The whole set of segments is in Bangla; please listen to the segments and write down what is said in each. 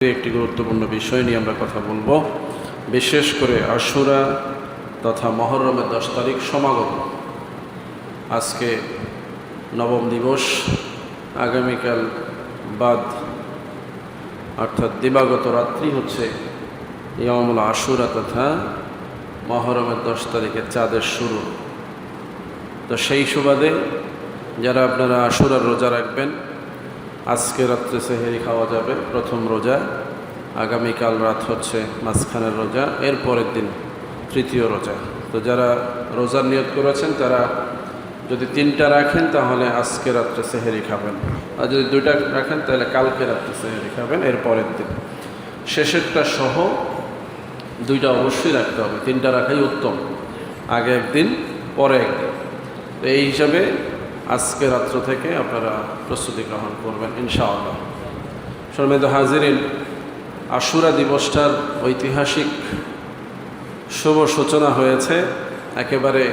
একটি গুরুত্বপূর্ণ বিষয় নিয়ে আমরা কথা বলব, বিশেষ করে আশুরা তথা মহরমের দশ তারিখ সমাগত আজকে নবম দিবস, আগামীকাল বাদ, অর্থাৎ দিবাগত রাত্রি হচ্ছে ইয়ামুল আশুরা তথা মহরমের দশ তারিখে চাঁদের শুরু। তো সেই সুবাদে যারা আপনারা আশুরার রোজা রাখবেন আজকে রাত্রে সেহেরি খাওয়া যাবে, প্রথম রোজা। আগামীকাল রাত হচ্ছে মাঝখানের রোজা এর পরের দিন তৃতীয় রোজা। তো যারা রোজার নিয়ত করেছেন, তারা যদি তিনটা রাখেন, তাহলে আজকে রাত্রে সেহেরি খাবেন। আর যদি দুইটা রাখেন, তাহলে কালকে রাত্রে সেহেরি খাবেন এর পরের দিন। শেষেরটা সহ দুইটা অবশ্যই রাখতে হবে। তিনটা রাখাই উত্তম। আগে একদিন পরে একদিন তো এই হিসাবে আজকে রাত্র থেকে আপনারা প্রস্তুতি গ্রহণ করবেন, ইনশাআল্লাহ। শর্মেদ হাজিরিন, আশুরা দিবসটার ঐতিহাসিক শুভ সূচনা হয়েছে একেবারে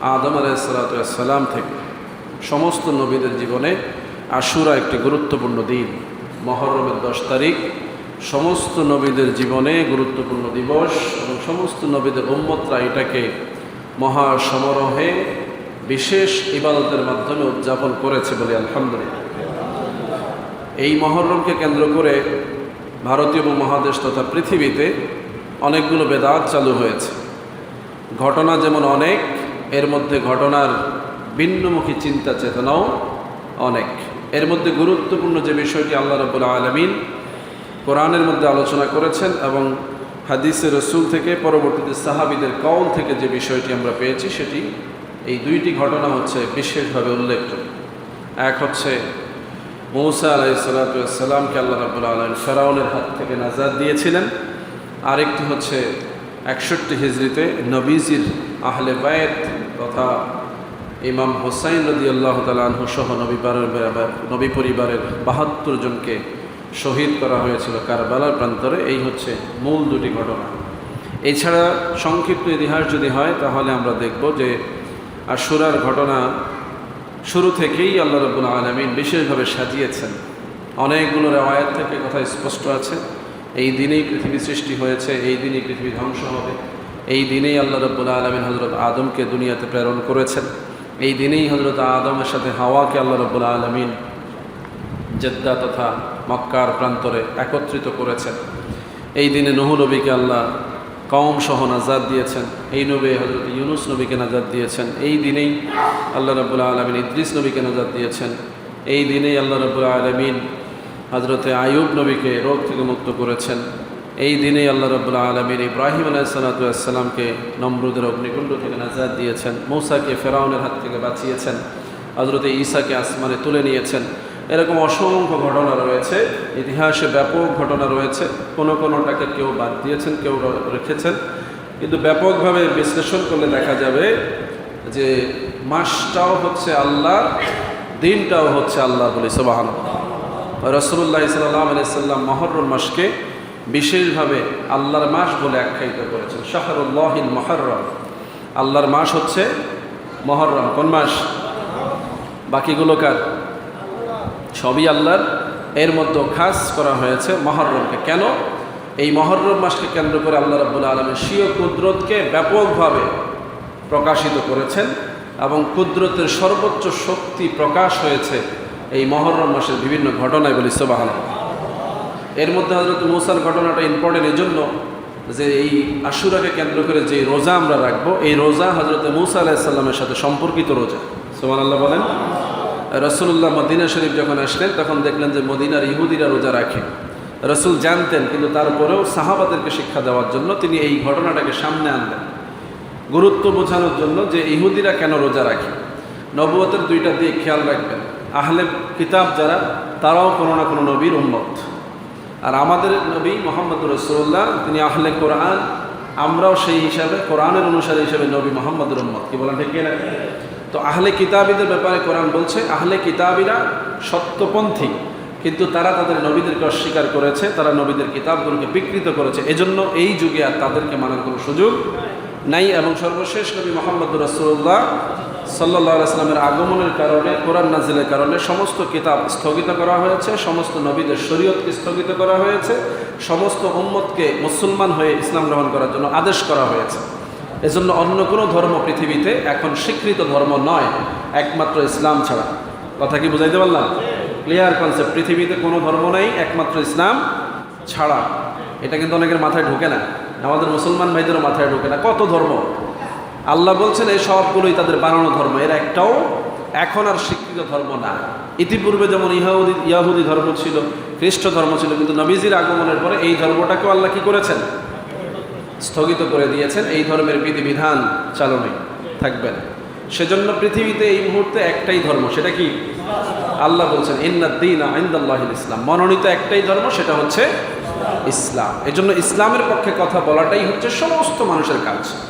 আদম আলাইসালাম থেকে। সমস্ত নবীদের জীবনে আশুরা একটি গুরুত্বপূর্ণ দিন, মহরমের দশ তারিখ। সমস্ত নবীদের জীবনে গুরুত্বপূর্ণ দিবস এবং সমস্ত নবীদের উম্মতরা এটাকে মহা সমারোহে বিশেষ ইবাদতের মাধ্যমে উদযাপন করেছে বলে আলহামদুলিল্লাহ। এই মহরমকে কেন্দ্র করে ভারতীয় উপমহাদেশ তথা পৃথিবীতে অনেকগুলো বেদাত চালু হয়েছে। ঘটনা যেমন অনেক, এর মধ্যে ঘটনার ভিন্নমুখী চিন্তা চেতনাও অনেক। এর মধ্যে গুরুত্বপূর্ণ যে বিষয়টি আল্লাহ রবুল্লা আলমিন কোরআনের মধ্যে আলোচনা করেছেন এবং হাদিসের রসুল থেকে, পরবর্তীতে সাহাবিদের কওল থেকে যে বিষয়টি আমরা পেয়েছি, সেটি এই দুইটি ঘটনা হচ্ছে বিশেষভাবে উল্লেখযোগ্য। এক হচ্ছে মৌসা আলাই সাল্লাতামকে আল্লাহ রাবুল আলম ফেরাউনের হাত থেকে নাজাদ দিয়েছিলেন। আরেকটি হচ্ছে একষট্টি হিজড়িতে নবীজির আহলে বায়েত তথা ইমাম হোসাইন রদি আল্লাহ তালু সহ নবীবারের নবী পরিবারের বাহাত্তর জনকে শহীদ করা হয়েছিল কারবালার প্রান্তরে। এই হচ্ছে মূল দুটি ঘটনা। এছাড়া সংক্ষিপ্ত ইতিহাস যদি হয়, তাহলে আমরা দেখব যে আশুরার ঘটনা শুরু থেকেই আল্লাহ রবুল আলমিন বিশেষভাবে সাজিয়েছেন। অনেকগুলো রেওয়ায়ত থেকে কথা স্পষ্ট আছে। এই দিনেই পৃথিবী সৃষ্টি হয়েছে, এই দিনেই পৃথিবী ধ্বংস হবে। এই দিনেই আল্লাহ রব্বুল আলমিন হজরত আদমকে দুনিয়াতে প্রেরণ করেছেন। এই দিনেই হজরত আদমের সাথে হাওয়াকে আল্লাহ রব্বুল আলমিন জেদ্দা তথা মক্কার প্রান্তরে একত্রিত করেছেন। এই দিনে নহু নবীকে আল্লাহ কম সহ নাজাদ দিয়েছেন। এই নবী হজরত ইউনুস নবীকে নাজাদ দিয়েছেন। এই দিনেই আল্লাহ রবুল্লা আলমিন ইদ্রিস নবীকে নাজাদ দিয়েছেন। এই দিনেই আল্লাহ রবুল্লা আলমিন হজরতে আয়ুব নবীকে রোগ থেকে মুক্ত করেছেন। এই দিনেই আল্লাহ রবুল্লা আলমিন ইব্রাহিম আলাইসালাতামকে নমরুদের অগ্নিকুণ্ড থেকে নাজাদ দিয়েছেন। মৌসাকে ফেরাউনের হাত থেকে বাঁচিয়েছেন। হজরতে ঈসাকে আসমানে তুলে নিয়েছেন। এরকম অসংখ্য ঘটনা রয়েছে। ইতিহাসে ব্যাপক ঘটনা রয়েছে। কোনো কোনোটাকে কেউ বাদ দিয়েছেন, কেউ রেখেছেন। কিন্তু ব্যাপকভাবে বিশ্লেষণ করলে দেখা যাবে যে মাসটাও হচ্ছে আল্লাহ, দিনটাও হচ্ছে আল্লাহ বলি সবাহান রসুল্লাহ সাল্লাম আলাইসাল্লাম মহরম মাসকে বিশেষভাবে আল্লাহর মাস বলে আখ্যায়িত করেছেন। শাহরুল্লাহিন মহরম। আল্লাহর মাস হচ্ছে মহরম। কোন মাস? বাকিগুলো কার? সবই আল্লাহর। এর মধ্যে খাস করা হয়েছে মহরমকে। কেন? এই মহরম মাসকে কেন্দ্র করে আল্লাহ রাবুল আলমের স্বীয় কুদরতকে ব্যাপকভাবে প্রকাশিত করেছেন এবং কুদরতের সর্বোচ্চ শক্তি প্রকাশ হয়েছে এই মহরম মাসের বিভিন্ন ঘটনায় বলি সোবাহান এর মধ্যে হজরত মৌসার ঘটনাটা ইম্পর্টেন্ট এই জন্য যে এই আশুরাকে কেন্দ্র করে যে রোজা আমরা রাখব, এই রোজা হজরত মৌসা আলাহিসাল্লামের সাথে সম্পর্কিত রোজা। সোমান আল্লাহ বলেন রসুল্লাহ মদিনা শরীফ যখন আসলেন, তখন দেখলেন যে মদিনার ইহুদিরা রোজা রাখে রসুল জানতেন, কিন্তু তারপরেও সাহাবাদেরকে শিক্ষা দেওয়ার জন্য তিনি এই ঘটনাটাকে সামনে আনলেন। গুরুত্ব বোঝানোর জন্য যে ইহুদিরা কেন রোজা রাখে। নবুয়তের দুইটা দিক খেয়াল রাখবেন। আহলে কিতাব যারা, তারাও কোনো না কোনো নবীর উন্মত আর আমাদের নবী মোহাম্মদ রসুল্লাহ তিনি আহলে কোরআন, আমরাও সেই হিসাবে, কোরআনের অনুসারে হিসাবে নবী মোহাম্মদ উম্মত। কি বলেন ঠিক তো আহলে কিতাবীদের ব্যাপারে কোরআন বলছে, আহলে কিতাবীরা সত্যপন্থী, কিন্তু তারা তাদের নবীদেরকে অস্বীকার করেছে, তারা নবীদের কিতাবগুলোকে বিকৃত করেছে। এজন্য এই যুগে আর তাদেরকে মানার কোনো সুযোগ নাই এবং সর্বশেষ নবী মোহাম্মদ রসুল্লাহ সাল্লাহ আসলামের আগমনের কারণে, কোরআন নাজিলের কারণে সমস্ত কিতাব স্থগিত করা হয়েছে, সমস্ত নবীদের শরীয়তকে স্থগিত করা হয়েছে, সমস্ত উম্মতকে মুসলমান হয়ে ইসলাম গ্রহণ করার জন্য আদেশ করা হয়েছে। এজন্য অন্য কোনো ধর্ম পৃথিবীতে এখন স্বীকৃত ধর্ম নয়, একমাত্র ইসলাম ছাড়া। কথা কি বুঝাইতে পারলাম? ক্লিয়ার কনসেপ্ট পৃথিবীতে কোনো ধর্ম নেই, একমাত্র ইসলাম ছাড়া। এটা কিন্তু অনেকের মাথায় ঢোকে না। আমাদের মুসলমান ভাইদেরও মাথায় ঢোকে না। কত ধর্ম? আল্লাহ বলছেন, এই সবগুলোই তাদের বানানো ধর্ম। এর একটাও এখন আর স্বীকৃত ধর্ম না। ইতিপূর্বে যেমন ইহুদি, ইয়াহুদি ধর্ম ছিল, খ্রিস্ট ধর্ম ছিল, কিন্তু নবীজির আগমনের পরে এই ধর্মটাকেও আল্লাহ কি করেছেন? স্থগিত করে দিয়েছেন, এই ধর্মের বিধিবিধান চালনে থাকবে না। সেজন্য পৃথিবীতে এই মুহূর্তে একটাই ধর্ম, সেটা কি? আল্লাহ বলছেন, ইন্না ইন্নাদ্দিন আইন্দাল্লাহ ইসলাম। মনোনীত একটাই ধর্ম, সেটা হচ্ছে ইসলাম। এজন্য ইসলামের পক্ষে কথা বলাটাই হচ্ছে সমস্ত মানুষের কাজ।